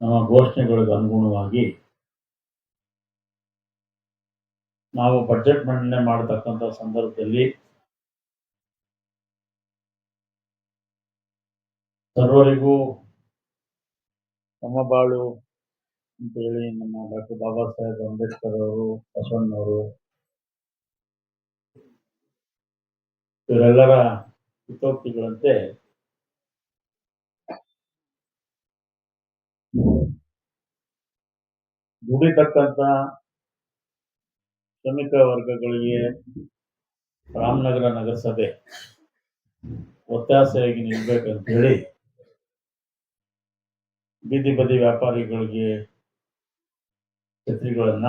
ನಮ್ಮ ಘೋಷಣೆಗಳಿಗೆ ಅನುಗುಣವಾಗಿ ನಾವು ಬಜೆಟ್ ಮಂಡನೆ ಮಾಡತಕ್ಕಂಥ ಸಂದರ್ಭದಲ್ಲಿ ಸರ್ವರಿಗೂ ತಮ್ಮ ಬಾಳು ಅಂತೇಳಿ ನಮ್ಮ ಡಾಕ್ಟರ್ ಬಾಬಾ ಸಾಹೇಬ್ ಅಂಬೇಡ್ಕರ್ ಅವರು ಬಸವಣ್ಣವರು ಇವರೆಲ್ಲರ ಹಿತೋಕ್ತಿಗಳಂತೆ ದುಡಿತಕ್ಕಂಥ ಶ್ರಮಿಕ ವರ್ಗಗಳಿಗೆ ರಾಮನಗರ ನಗರಸಭೆ ಒತ್ತಾಸೆಯಾಗಿ ನಿಲ್ಬೇಕಂತ ಹೇಳಿ ಬೀದಿ ಬದಿ ವ್ಯಾಪಾರಿಗಳಿಗೆ ಛತ್ರಿಗಳನ್ನ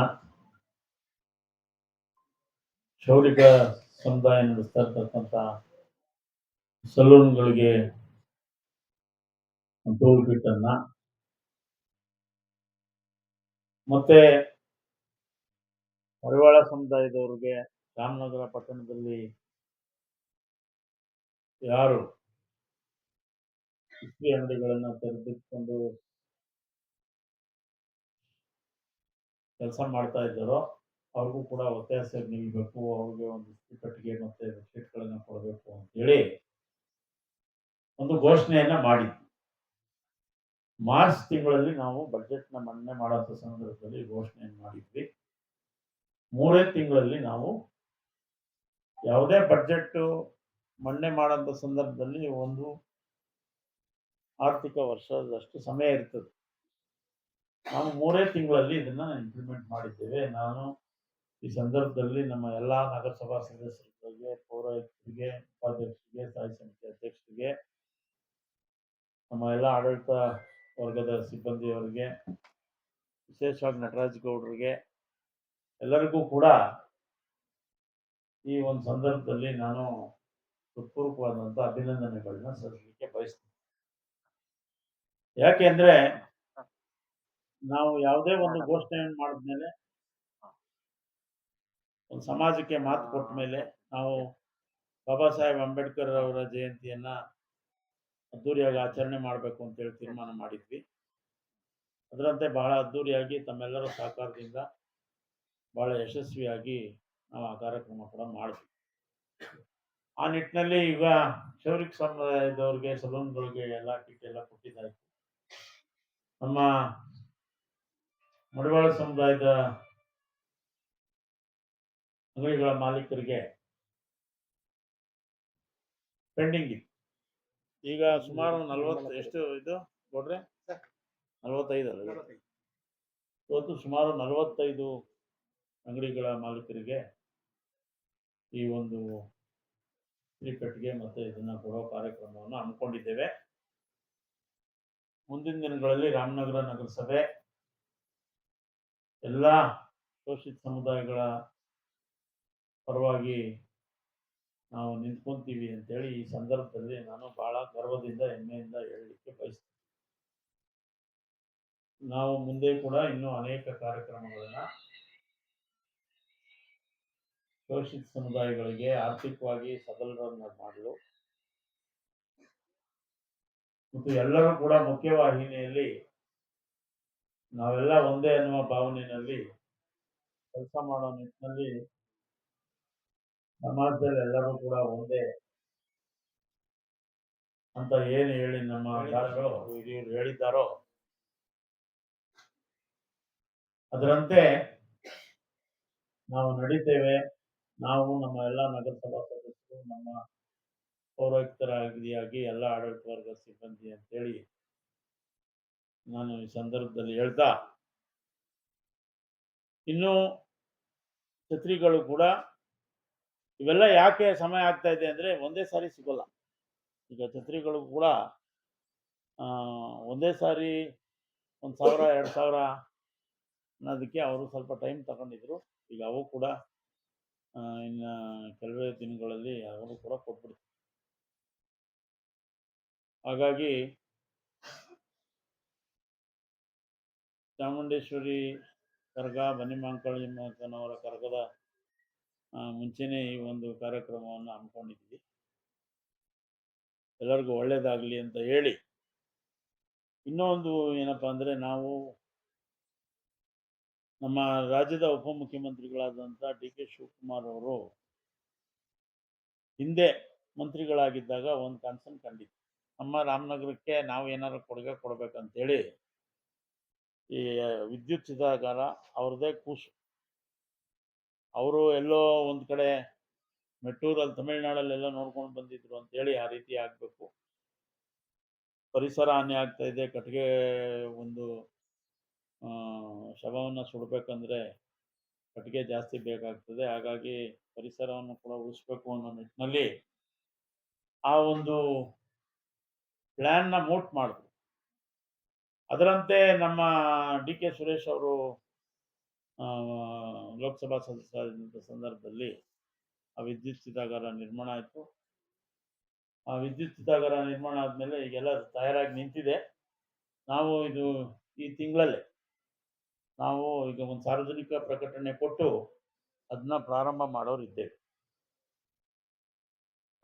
ಕ್ಷೌರಿಕ ಸಮುದಾಯ ನಡೆಸ್ತಾ ಇರ್ತಕ್ಕಂಥ ಸಲೂನ್ಗಳಿಗೆ ಟೂಲ್ ಮತ್ತೆ ಮಡಿವಾಳ ಸಮುದಾಯದವ್ರಿಗೆ ರಾಮನಗರ ಪಟ್ಟಣದಲ್ಲಿ ಯಾರು ಇಸ್ತ್ರಿ ಅಂಗಡಿಗಳನ್ನ ತೆರೆದಿಟ್ಕೊಂಡು ಕೆಲಸ ಮಾಡ್ತಾ ಇದ್ದಾರೋ, ಅವ್ರಿಗೂ ಕೂಡ ವ್ಯತ್ಯಾಸ ನಿಲ್ಬೇಕು, ಅವ್ರಿಗೆ ಒಂದು ಇಸ್ತ್ರಿ ಕಟ್ಟಿಗೆ ಮತ್ತೆ ಬೆಡ್ಶೀಟ್ಗಳನ್ನ ಕೊಡಬೇಕು ಅಂತೇಳಿ ಒಂದು ಘೋಷಣೆಯನ್ನ ಮಾಡಿದ್ವಿ. ಮಾರ್ಚ್ ತಿಂಗಳಲ್ಲಿ ನಾವು ಬಜೆಟ್ನ ಮಂಡನೆ ಮಾಡೋಂಥ ಸಂದರ್ಭದಲ್ಲಿ ಘೋಷಣೆಯನ್ನು ಮಾಡಿದ್ವಿ. ಮೂರೇ ತಿಂಗಳಲ್ಲಿ ನಾವು ಯಾವುದೇ ಬಜೆಟ್ ಮಂಡನೆ ಮಾಡೋಂಥ ಸಂದರ್ಭದಲ್ಲಿ ಒಂದು ಆರ್ಥಿಕ ವರ್ಷದಷ್ಟು ಸಮಯ ಇರ್ತದೆ. ನಾವು ಮೂರೇ ತಿಂಗಳಲ್ಲಿ ಇದನ್ನ ಇಂಪ್ಲಿಮೆಂಟ್ ಮಾಡಿದ್ದೇವೆ. ನಾನು ಈ ಸಂದರ್ಭದಲ್ಲಿ ನಮ್ಮ ಎಲ್ಲ ನಗರಸಭಾ ಸದಸ್ಯರಿಗೆ, ಪೌರಾಯುಕ್ತರಿಗೆ, ಉಪಾಧ್ಯಕ್ಷರಿಗೆ, ಸ್ಥಾಯಿ ಸಮಿತಿ ಅಧ್ಯಕ್ಷರಿಗೆ, ನಮ್ಮ ಎಲ್ಲ ಆಡಳಿತ ವರ್ಗದ ಸಿಬ್ಬಂದಿಯವರಿಗೆ, ವಿಶೇಷವಾಗಿ ನಟರಾಜ್ ಗೌಡರಿಗೆ, ಎಲ್ಲರಿಗೂ ಕೂಡ ಈ ಒಂದು ಸಂದರ್ಭದಲ್ಲಿ ನಾನು ಹೃತ್ಪೂರ್ವಕವಾದಂಥ ಅಭಿನಂದನೆಗಳನ್ನ ಸಲ್ಲಿಸಲಿಕ್ಕೆ ಬಯಸ್ತೀನಿ. ಯಾಕೆಂದ್ರೆ ನಾವು ಯಾವುದೇ ಒಂದು ಘೋಷಣೆಯನ್ನು ಮಾಡಿದ್ಮೇಲೆ ಒಂದು ಸಮಾಜಕ್ಕೆ ಮಾತು ಕೊಟ್ಟ ಮೇಲೆ ನಾವು ಬಾಬಾ ಸಾಹೇಬ್ ಅಂಬೇಡ್ಕರ್ ಅವರ ಜಯಂತಿಯನ್ನ ಅದ್ದೂರಿಯಾಗಿ ಆಚರಣೆ ಮಾಡಬೇಕು ಅಂತೇಳಿ ತೀರ್ಮಾನ ಮಾಡಿದ್ವಿ. ಅದರಂತೆ ಬಹಳ ಅದ್ದೂರಿಯಾಗಿ ತಮ್ಮೆಲ್ಲರ ಸಹಕಾರದಿಂದ ಬಹಳ ಯಶಸ್ವಿಯಾಗಿ ನಾವು ಆ ಕಾರ್ಯಕ್ರಮ ಕೂಡ ಮಾಡಿದ್ವಿ. ಆ ನಿಟ್ಟಿನಲ್ಲಿ ಈಗ ಕ್ಷೌರಿಕ ಸಮುದಾಯದವ್ರಿಗೆ, ಸಲೂನ್ಗಳಿಗೆ ಎಲ್ಲ ಕಿಟ್ ಎಲ್ಲ ಕೊಟ್ಟಿದ್ದಾರೆ. ನಮ್ಮ ಮಡಿವಾಳ ಸಮುದಾಯದ ಅಂಗಡಿಗಳ ಮಾಲೀಕರಿಗೆ ಪೆಂಡಿಂಗ್ ಇತ್ತು. ಈಗ ಸುಮಾರು ನಲವತ್ತು, ಎಷ್ಟು ಇದು? ಕೊಡ್ರೆ? ನಲ್ವತ್ತೈದು ಅಲ್ಲ ಇವತ್ತು ಸುಮಾರು ನಲವತ್ತೈದು ಅಂಗಡಿಗಳ ಮಾಲೀಕರಿಗೆ ಈ ಒಂದು ಕಟ್ಟಿಗೆ ಮತ್ತೆ ಇದನ್ನ ಕೊಡೋ ಕಾರ್ಯಕ್ರಮವನ್ನು ಹಮ್ಮಿಕೊಂಡಿದ್ದೇವೆ. ಮುಂದಿನ ದಿನಗಳಲ್ಲಿ ರಾಮನಗರ ನಗರಸಭೆ ಎಲ್ಲ ಶೋಷಿತ ಸಮುದಾಯಗಳ ಪರವಾಗಿ ನಾವು ನಿಂತ್ಕೊಂತೀವಿ ಅಂತೇಳಿ ಈ ಸಂದರ್ಭದಲ್ಲಿ ನಾನು ಬಹಳ ಗರ್ವದಿಂದ, ಹೆಮ್ಮೆಯಿಂದ ಹೇಳಲಿಕ್ಕೆ ಬಯಸ್ತೀನಿ. ನಾವು ಮುಂದೆ ಕೂಡ ಇನ್ನೂ ಅನೇಕ ಕಾರ್ಯಕ್ರಮಗಳನ್ನ ಶೋಷಿತ ಸಮುದಾಯಗಳಿಗೆ ಆರ್ಥಿಕವಾಗಿ ಸಬಲರನ್ನ ಮಾಡಲು ಮತ್ತು ಎಲ್ಲರೂ ಕೂಡ ಮುಖ್ಯವಾಹಿನಿಯಲ್ಲಿ ನಾವೆಲ್ಲ ಒಂದೇ ಅನ್ನುವ ಭಾವನೆಯಲ್ಲಿ ಕೆಲಸ ಮಾಡೋ ನಿಟ್ಟಿನಲ್ಲಿ ಸಮಾಜದಲ್ಲಿ ಎಲ್ಲರೂ ಕೂಡ ಒಂದೇ ಅಂತ ಏನು ಹೇಳಿ ನಮ್ಮ ಹಿರಿಯರು ಹೇಳಿದ್ದಾರೋ? ಅದರಂತೆ ನಾವು ನಡೀತೇವೆ. ನಾವು ನಮ್ಮ ಎಲ್ಲ ನಗರಸಭಾ ಸದಸ್ಯರು ನಮ್ಮ ಪೌರಾಯುಕ್ತರಾಗಿಯಾಗಿ ಎಲ್ಲ ಆಡಳಿತ ವರ್ಗ ಸಿಬ್ಬಂದಿ ಅಂತೇಳಿ ನಾನು ಈ ಸಂದರ್ಭದಲ್ಲಿ ಹೇಳ್ತಾ ಇನ್ನು ಛತ್ರಿಗಳು ಕೂಡ ಇವೆಲ್ಲ ಯಾಕೆ ಸಮಯ ಆಗ್ತಾ ಇದೆ ಅಂದ್ರೆ ಒಂದೇ ಸಾರಿ ಸಿಗೋಲ್ಲ. ಈಗ ಛತ್ರಿಗಳು ಕೂಡ ಒಂದೇ ಸಾರಿ ಒಂದು ಸಾವಿರ ಎರಡು ಸಾವಿರ ಅನ್ನೋದಕ್ಕೆ ಅವರು ಸ್ವಲ್ಪ ಟೈಮ್ ತಗೊಂಡಿದ್ರು. ಈಗ ಅವು ಕೂಡ ಇನ್ನು ಕೆಲವೇ ದಿನಗಳಲ್ಲಿ ಅವರು ಕೂಡ ಕೊಟ್ಬಿಡ್ತಾರೆ. ಹಾಗಾಗಿ ಚಾಮುಂಡೇಶ್ವರಿ ಕರಗ ಬನ್ನಿಮಾಂಕಳಿ ಕರಗದ ಆ, ಮುಂಚೆನೇ ಈ ಒಂದು ಕಾರ್ಯಕ್ರಮವನ್ನು ಹಮ್ಮಿಕೊಂಡಿದ್ವಿ ಎಲ್ಲರಿಗೂ ಒಳ್ಳೇದಾಗಲಿ ಅಂತ ಹೇಳಿ ಇನ್ನೊಂದು ಏನಪ್ಪ ಅಂದರೆ ನಾವು ನಮ್ಮ ರಾಜ್ಯದ ಉಪಮುಖ್ಯಮಂತ್ರಿಗಳಾದಂಥ ಡಿ ಕೆ ಶಿವಕುಮಾರ್ ಅವರು ಹಿಂದೆ ಮಂತ್ರಿಗಳಾಗಿದ್ದಾಗ ಒಂದು ಕನ್ಸನ್ ಕಂಡಿತ್ತು ನಮ್ಮ ರಾಮನಗರಕ್ಕೆ ನಾವು ಏನಾದ್ರು ಕೊಡುಗೆ ಕೊಡ್ಬೇಕಂತೇಳಿ ಈ ವಿದ್ಯುತ್ ಚಿತಾಗಾರ ಅವ್ರದ್ದೇ ಕೂಸು. ಅವರು ಎಲ್ಲೋ ಒಂದು ಕಡೆ ಮೆಟ್ಟೂರಲ್ಲಿ ತಮಿಳ್ನಾಡಲ್ಲೆಲ್ಲ ನೋಡ್ಕೊಂಡು ಬಂದಿದ್ರು ಅಂತೇಳಿ ಆ ರೀತಿ ಆಗಬೇಕು. ಪರಿಸರ ಹಾನಿ ಆಗ್ತಾ ಇದೆ, ಕಟ್ಟಿಗೆ ಒಂದು ಶವವನ್ನು ಸುಡಬೇಕಂದ್ರೆ ಕಟ್ಟಿಗೆ ಜಾಸ್ತಿ ಬೇಕಾಗ್ತದೆ. ಹಾಗಾಗಿ ಪರಿಸರವನ್ನು ಕೂಡ ಉಳಿಸ್ಬೇಕು ಅನ್ನೋ ನಿಟ್ಟಿನಲ್ಲಿ ಆ ಒಂದು ಪ್ಲ್ಯಾನ್ನ ಮೋಟ್ ಮಾಡಿದ್ರು. ಅದರಂತೆ ನಮ್ಮ ಡಿ ಕೆ ಸುರೇಶ್ ಅವರು ಲೋಕಸಭಾ ಸದಸ್ಯರಾದಂಥ ಸಂದರ್ಭದಲ್ಲಿ ಆ ವಿದ್ಯುತ್ ಚಿತಾಗಾರ ನಿರ್ಮಾಣ ಆಯಿತು. ಆ ವಿದ್ಯುತ್ ಚಿತಾಗಾರ ನಿರ್ಮಾಣ ಆದಮೇಲೆ ಈಗೆಲ್ಲ ತಯಾರಾಗಿ ನಿಂತಿದೆ. ನಾವು ಇದು ಈ ತಿಂಗಳಲ್ಲೇ ನಾವು ಈಗ ಒಂದು ಸಾರ್ವಜನಿಕ ಪ್ರಕಟಣೆ ಕೊಟ್ಟು ಅದನ್ನ ಪ್ರಾರಂಭ ಮಾಡೋರಿದ್ದೇವೆ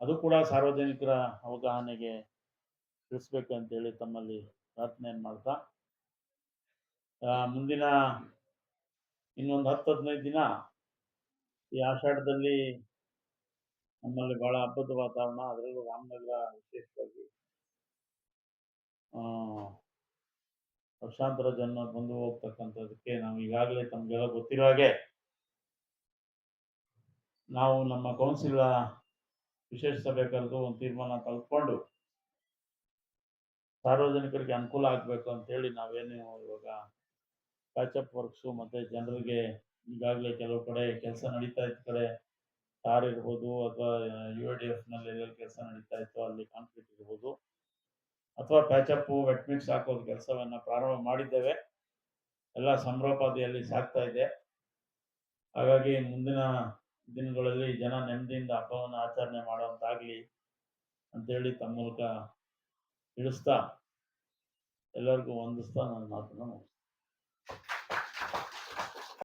ಅದು ಕೂಡ ಸಾರ್ವಜನಿಕರ ಅವಗಾಹನೆಗೆ ತಿಳಿಸ್ಬೇಕಂತೇಳಿ ತಮ್ಮಲ್ಲಿ ಪ್ರಾರ್ಥನೆಯನ್ನು ಮಾಡ್ತಾ ಮುಂದಿನ ಇನ್ನೊಂದು ಹತ್ತು ಹದಿನೈದು ದಿನ ಈ ಆಷಾಢದಲ್ಲಿ ನಮ್ಮಲ್ಲಿ ಬಹಳ ಹಬ್ಬದ ವಾತಾವರಣ ಅದರಲ್ಲೂ ರಾಮನಗರ ವಿಶೇಷವಾಗಿ ಆ, ಲಕ್ಷಾಂತರ ಜನ ಬಂದು ಹೋಗ್ತಕ್ಕಂಥದ್ದಕ್ಕೆ ನಾವು ಈಗಾಗಲೇ ತಮಗೆಲ್ಲ ಗೊತ್ತಿರೋ ಹಾಗೆ ನಾವು ನಮ್ಮ ಕೌನ್ಸಿಲ್ ವಿಶೇಷ ಸಭೆ ಕರೆದು ಒಂದು ತೀರ್ಮಾನ ತಲ್ಕೊಂಡು ಸಾರ್ವಜನಿಕರಿಗೆ ಅನುಕೂಲ ಆಗಬೇಕು ಅಂತೇಳಿ ನಾವೇನು ಇವಾಗ ಪ್ಯಾಚಪ್ ವರ್ಕ್ಸು ಮತ್ತು ಜನರಿಗೆ ಈಗಾಗಲೇ ಕೆಲವು ಕಡೆ ಕೆಲಸ ನಡೀತಾ ಇದ್ದ ಕಡೆ. ಟಾರ್ ಇರ್ಬೋದು ಅಥವಾ ಯು ಡಿ ಎಫ್ನಲ್ಲಿ ಎಲ್ಲೆಲ್ಲಿ ಕೆಲಸ ನಡೀತಾ ಇತ್ತು, ಅಲ್ಲಿ ಕಾಂಕ್ರೀಟ್ ಇರ್ಬೋದು. ಅಥವಾ ಪ್ಯಾಚಪ್ಪು ವೆಟ್ ಮಿಕ್ಸ್ ಹಾಕೋದು ಕೆಲಸವನ್ನು ಪ್ರಾರಂಭ ಮಾಡಿದ್ದೇವೆ. ಎಲ್ಲ ಸಮರೋಪಾದಿಯಲ್ಲಿ ಸಾಗ್ತಾ ಇದೆ. ಹಾಗಾಗಿ ಮುಂದಿನ ದಿನಗಳಲ್ಲಿ ಜನ ನೆಮ್ಮದಿಯಿಂದ ಹಬ್ಬವನ್ನು ಆಚರಣೆ ಮಾಡುವಂತಾಗಲಿ ಅಂತೇಳಿ ತಮ್ಮ ಮೂಲಕ ತಿಳಿಸ್ತಾ ಎಲ್ಲರಿಗೂ ವಂದಿಸ್ತಾ ನನ್ನ ಮಾತನ್ನು